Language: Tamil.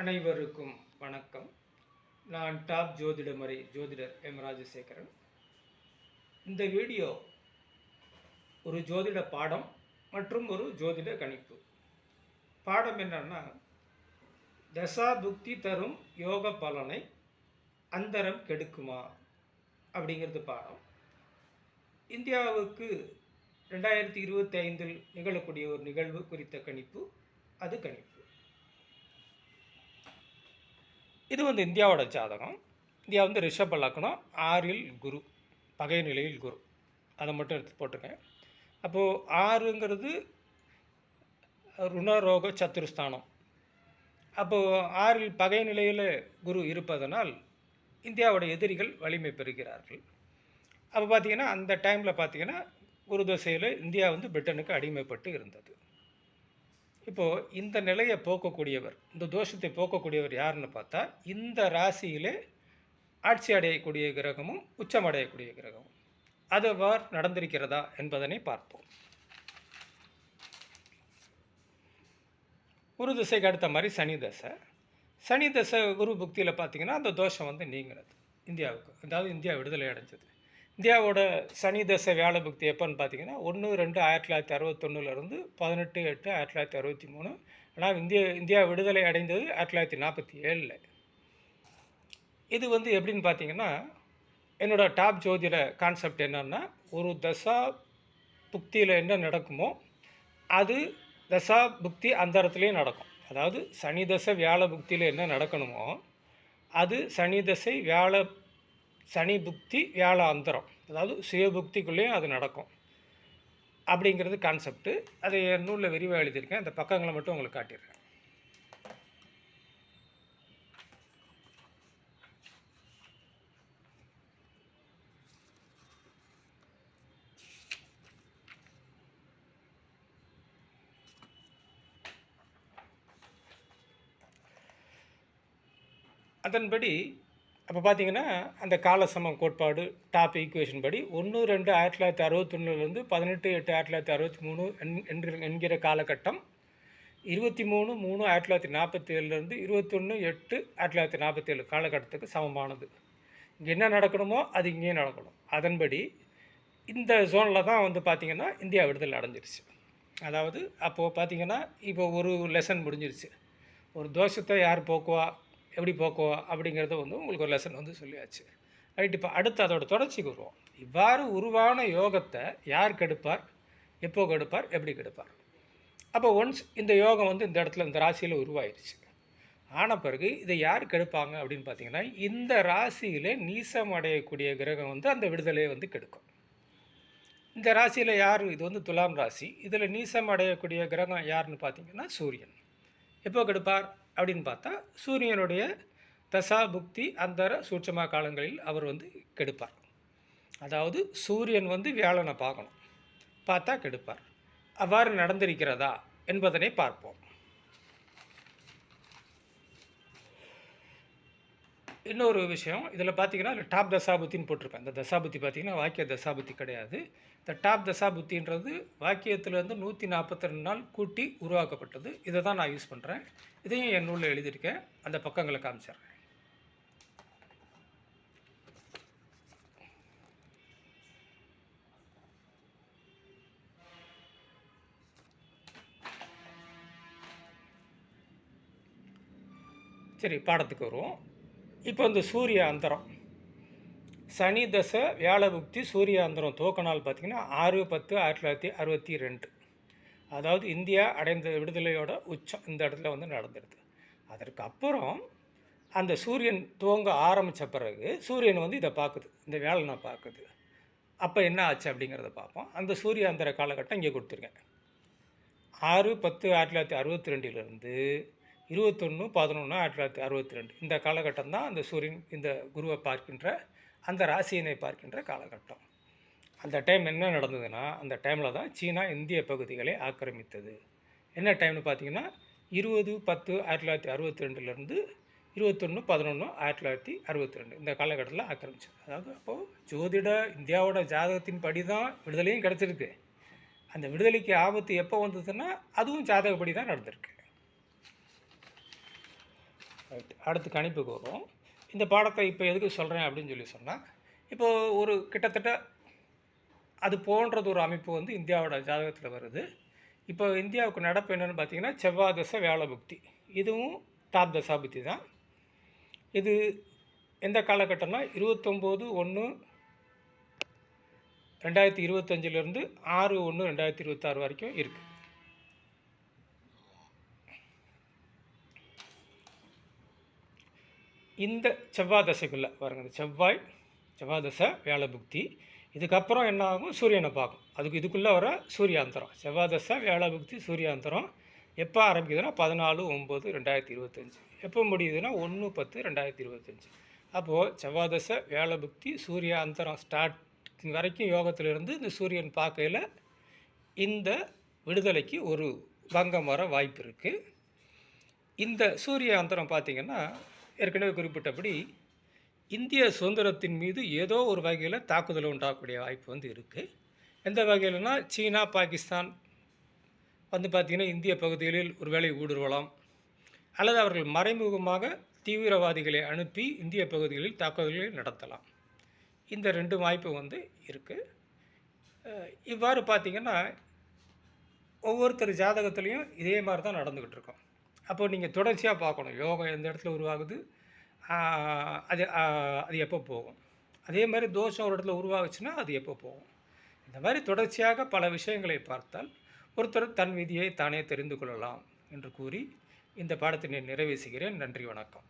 அனைவருக்கும் வணக்கம். நான் டாப் ஜோதிடமறை ஜோதிடர் எம் ராஜசேகரன். இந்த வீடியோ ஒரு ஜோதிட பாடம் மற்றும் ஒரு ஜோதிட கணிப்பு. பாடம் என்னன்னா தசா புக்தி தரும் யோக பலனை அந்தரம் கெடுக்குமா? அப்படிங்கிறது பாடம். இந்தியாவுக்கு ரெண்டாயிரத்தி இருபத்தி ஐந்தில் நிகழக்கூடிய ஒரு நிகழ்வு குறித்த கணிப்பு அது கணிப்பு. இது வந்து இந்தியாவோட ஜாதகம். இந்தியா வந்து ரிஷப லக்னம் ஆறில் குரு பகை நிலையில் குரு. அதை மட்டும் எடுத்து போட்டிருக்கேன். அப்போது ஆறுங்கிறது ருணரோக சத்துருஸ்தானம். அப்போது ஆறில் பகை நிலையில் குரு இருப்பதனால் இந்தியாவோட எதிரிகள் வலிமை பெறுகிறார்கள். அப்போ பார்த்தீங்கன்னா அந்த டைமில் பார்த்தீங்கன்னா குரு தசையில் இந்தியா வந்து பிரிட்டனுக்கு அடிமைப்பட்டு இருந்தது. இப்போது இந்த நிலையை போக்கக்கூடியவர் இந்த தோஷத்தை போக்கக்கூடியவர் யாருன்னு பார்த்தா இந்த ராசியிலே ஆட்சி அடையக்கூடிய கிரகமும் உச்சம் அடையக்கூடிய கிரகமும். அது அவ்வாறு நடந்திருக்கிறதா என்பதனை பார்ப்போம். குரு திசைக்கு அடுத்த மாதிரி சனி தசை. சனி தசை குரு புக்தியில் பார்த்தீங்கன்னா அந்த தோஷம் வந்து நீங்கினது இந்தியாவுக்கு அதாவது இந்தியா விடுதலை அடைஞ்சது. இந்தியாவோட சனி தசை வேலை புக்தி எப்போன்னு பார்த்தீங்கன்னா ஒன்று ரெண்டு ஆயிரத்தி தொள்ளாயிரத்தி அறுபத்தொன்னுலேருந்து பதினெட்டு எட்டு ஆயிரத்தி தொள்ளாயிரத்தி அறுபத்தி மூணு. ஆனால் இந்திய இந்தியா விடுதலை அடைந்தது ஆயிரத்தி தொள்ளாயிரத்தி நாற்பத்தி ஏழில். இது வந்து எப்படின்னு பார்த்தீங்கன்னா என்னோட டாப் ஜோதிட கான்செப்ட் என்னென்னா ஒரு தசா புக்தியில் என்ன நடக்குமோ அது தசா புக்தி அந்தரத்துலேயும் நடக்கும். அதாவது சனி தசை வியாழ புக்தியில் என்ன நடக்கணுமோ அது சனி தசை வியாழ சனி புக்தி வியாழ அந்தரம். அதாவது சுயபுக்திக்குள்ளேயும் அது நடக்கும். அப்படிங்கிறது கான்செப்ட்டு அதை என் நூலில் விரிவாக எழுதியிருக்கேன். அந்த பக்கங்களை மட்டும் உங்களுக்கு காட்டிடுறேன் அதன்படி அப்போ பார்த்தீங்கன்னா அந்த காலசமம் கோட்பாடு டாப் ஈக்குவேஷன் படி ஒன்று ரெண்டு ஆயிரத்தி தொள்ளாயிரத்தி அறுபத்தொன்னுலேருந்து பதினெட்டு எட்டு ஆயிரத்தி தொள்ளாயிரத்தி அறுபத்தி மூணு என்- என்கிற என்கிற காலகட்டம். இருபத்தி மூணு மூணு ஆயிரத்தி தொள்ளாயிரத்தி நாற்பத்தி ஏழுலேருந்து இருபத்தொன்று எட்டு ஆயிரத்தி தொள்ளாயிரத்தி நாற்பத்தி ஏழு காலகட்டத்துக்கு சமமானது. இங்கே என்ன நடக்கணுமோ அது இங்கேயும் நடக்கணும். அதன்படி இந்த ஜோனில் தான் வந்து பார்த்திங்கன்னா இந்தியா விடுதலை அடைஞ்சிருச்சு. அதாவது அப்போது பார்த்தீங்கன்னா இப்போ ஒரு லெசன் முடிஞ்சிருச்சு. ஒரு தோஷத்தை யார் போக்குவா? எப்படி போக்கோ அப்படிங்கிறத வந்து உங்களுக்கு ஒரு லெசன் வந்து சொல்லியாச்சு. ரைட் இப்போ அடுத்து அதோட தொடர்ச்சிக்கு வருவோம் இவ்வாறு உருவான யோகத்தை யார் கெடுப்பார்? எப்போ கெடுப்பார்? எப்படி கெடுப்பார்? அப்போ ஒன்ஸ் இந்த யோகம் வந்து இந்த இடத்துல இந்த ராசியில் உருவாயிருச்சு. ஆன பிறகு இதை யார் கெடுப்பாங்க அப்படின்னு பார்த்தீங்கன்னா இந்த ராசியில் நீசம் அடையக்கூடிய கிரகம் வந்து அந்த விடுதலையை வந்து கெடுக்கும். இந்த ராசியில் யார்? இது வந்து துலாம் ராசி. இதில் நீசம் அடையக்கூடிய கிரகம் யாருன்னு பார்த்தீங்கன்னா சூரியன். எப்போ கெடுப்பார்? அப்படின்னு பார்த்தா சூரியனுடைய தசா புக்தி அந்தர சூட்சமா காலங்களில் அவர் வந்து கெடுப்பார். அதாவது சூரியன் வந்து வியாழனை பார்க்கணும். பார்த்தா கெடுப்பார். அவ்வாறு நடந்திருக்கிறதா என்பதனை பார்ப்போம். இன்னொரு விஷயம் இதில் பார்த்தீங்கன்னா டாப் தசாபுத்தின்னு போட்டிருப்பேன். இந்த தசாபுத்தி பார்த்தீங்கன்னா வாக்கிய தசாபுத்தி கிடையாது. இந்த டாப் தசாபுத்தின்றது வாக்கியத்திலேருந்து நூற்றி நாற்பத்தி ரெண்டு நாள் கூட்டி உருவாக்கப்பட்டது. இதை தான் நான் யூஸ் பண்ணுறேன். இதையும் என் நூலில் எழுதியிருக்கேன். அந்த பக்கங்களை காமிச்சிடுறேன். சரி பாடத்துக்கு வருவோம். இப்போ இந்த சூரிய அந்தரம் சனி தசை வியாழபுக்தி சூரிய அந்தரம் துவக்க நாள் ஆறு பத்து ஆயிரத்தி தொள்ளாயிரத்தி அறுபத்தி ரெண்டு. அதாவது இந்தியா அடைந்த விடுதலையோட உச்சம் இந்த இடத்துல வந்து நடந்துடுது அதற்கு அப்புறம் அந்த சூரியன் துவங்க ஆரம்பித்த பிறகு சூரியன் வந்து இதை பார்க்குது. இந்த வியாழனை பார்க்குது. அப்போ என்ன ஆச்சு அப்படிங்கிறத பார்ப்போம். அந்த சூரிய அந்தர காலகட்டம் இங்கே கொடுத்துருக்கேன். ஆறு பத்து ஆயிரத்தி தொள்ளாயிரத்தி அறுபத்தி ரெண்டிலிருந்து இருபத்தொன்று பதினொன்று ஆயிரத்தி தொள்ளாயிரத்தி அறுபத்தி ரெண்டு இந்த காலகட்டம் தான் அந்த சூரியன் இந்த குருவை பார்க்கின்ற அந்த ராசியினை பார்க்கின்ற காலகட்டம். அந்த டைம் என்ன நடந்ததுன்னா அந்த டைமில் தான் சீனா இந்திய பகுதிகளை ஆக்கிரமித்தது. என்ன டைம்னு பார்த்தீங்கன்னா இருபது பத்து ஆயிரத்தி தொள்ளாயிரத்தி அறுபத்தி ரெண்டுலேருந்து இருபத்தொன்று பதினொன்று ஆயிரத்தி தொள்ளாயிரத்தி அறுபத்தி ரெண்டு இந்த காலகட்டத்தில் ஆக்கிரமிச்சது. அதாவது அப்போது ஜோதிட இந்தியாவோட ஜாதகத்தின் படி தான் விடுதலையும் கிடச்சிருக்கு. அந்த விடுதலைக்கு ஆபத்து எப்போ வந்ததுன்னா அதுவும் ஜாதகப்படி தான் நடந்திருக்கு. ரைட் அடுத்து கணிப்புக்கு வரும் இந்த பாடத்தை இப்போ எதுக்கு சொல்கிறேன் அப்படின்னு சொல்லி சொன்னால் இப்போது ஒரு கிட்டத்தட்ட அது போன்றது ஒரு அமைப்பு வந்து இந்தியாவோட ஜாதகத்தில் வருது. இப்போ இந்தியாவுக்கு நடப்பு என்னென்னு பார்த்தீங்கன்னா செவ்வாய் தசை வேலை புக்தி இதுவும் டாப் தசா புக்தி தான். இது எந்த காலகட்டம்னா இருபத்தொம்போது ஒன்று ரெண்டாயிரத்தி இருபத்தஞ்சிலேருந்து ஆறு ஒன்று ரெண்டாயிரத்தி இருபத்தாறு வரைக்கும் இருக்குது இந்த செவ்வாய் தசைக்குள்ளே பாருங்கள் இந்த செவ்வாய் செவ்வாய் தசை வேலை புக்தி இதுக்கப்புறம் என்ன ஆகும்? சூரியனை பார்க்கும். அதுக்கு இதுக்குள்ளே வர சூரியாந்தரம். செவ்வாய் தசை வேலை புக்தி சூரியாந்தரம். எப்போ ஆரம்பிக்குதுன்னா பதினாலு ஒம்பது ரெண்டாயிரத்தி இருபத்தஞ்சி. எப்போ முடியுதுன்னா ஒன்று பத்து ரெண்டாயிரத்தி இருபத்தஞ்சி. அப்போது செவ்வாய் தசை வேலை புக்தி சூரியாந்தரம் ஸ்டார்ட் வரைக்கும் யோகத்திலிருந்து இந்த சூரியன் பார்க்கையில் இந்த விடுதலைக்கு ஒரு பங்கம் வர வாய்ப்பு இருக்குது இந்த சூரிய அந்தரம் பார்த்திங்கன்னா ஏற்கனவே குறிப்பிட்டபடி இந்திய சுதந்திரத்தின் மீது ஏதோ ஒரு வகையில் தாக்குதல் உண்டாகக்கூடிய வாய்ப்பு வந்து இருக்குது எந்த வகையிலனா சீனா பாகிஸ்தான் வந்து பார்த்திங்கன்னா இந்திய பகுதிகளில் ஒருவேளை ஊடுருவலாம். அல்லது அவர்கள் மறைமுகமாக தீவிரவாதிகளை அனுப்பி இந்திய பகுதிகளில் தாக்குதல்களை நடத்தலாம். இந்த ரெண்டு வாய்ப்பு வந்து இருக்குது இவ்வாறு பார்த்திங்கன்னா ஒவ்வொருத்தர் ஜாதகத்துலேயும் இதே மாதிரி தான் நடந்துக்கிட்டு இருக்கோம். அப்போ நீங்கள் தொடர்ச்சியாக பார்க்கணும். யோகம் எந்த இடத்துல உருவாகுது அது அது எப்போ போகும்? அதே மாதிரி தோஷம் ஒரு இடத்துல உருவாகுச்சுன்னா அது எப்போ போகும்? இந்த மாதிரி தொடர்ச்சியாக பல விஷயங்களை பார்த்தால் ஒருத்தர் தன் விதியை தானே தெரிந்து கொள்ளலாம் என்று கூறி இந்த பாடத்தினை நிறைவேசுகிறேன் நன்றி வணக்கம்.